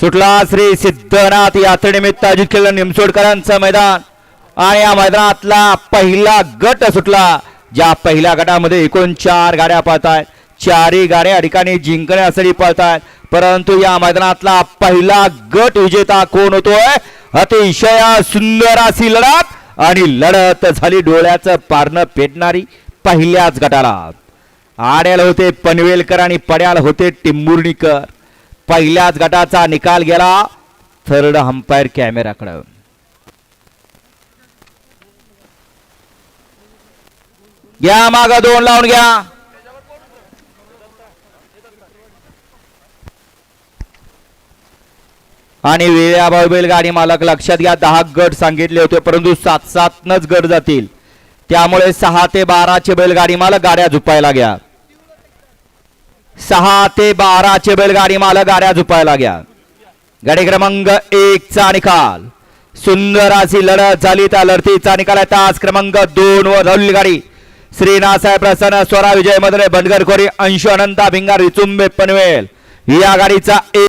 सुटला श्री सिद्धनाथ यात्रेनिमित्त आयोजित केलेलं निमसोडकरांचं मैदान. आणि या मैदानातला पहिला गट सुटला ज्या पहिल्या गटामध्ये एकूण चार गाड्या पळत आहेत चारही गाड्या ठिकाणी जिंकण्यासाठी पळत आहेत परंतु या मैदानातला पहिला गट विजेता कोण होतोय? अतिशय सुंदर अशी लढत. आणि लढत झाली डोळ्याचं पारणं पेटणारी पहिल्याच गटाला. आड्याला होते पनवेलकर आणि पड्याला होते टिंबुर्णीकर. पहिल्याच गटाचा निकाल गेला. थर्ड अंपायर कॅमेराकडं घ्या माग दोन लावून घ्या. आणि वेळाभावी बैलगाडी मालक लक्षात घ्या दहा गट सांगितले होते परंतु सात सातनच गट जातील. त्यामुळे सहा ते बाराचे बैलगाडी मालक गाड्या झुपायला घ्या सहा ते बाराचे बैलगाडी मालक गाड्या झुपायला घ्या गाडी क्रमांक एक चा निकाल. सुंदर अशी लढत झाली. त्या लढतीचा निकाल आहे. तास क्रमांक दोन वर धावलेली गाडी श्रीनाथसाहेब प्रसन्न स्वरा विजय मदने बनगर खोरी अंशु अनंता भिंगार विचुंबे पनवेल. या गाडीचा एक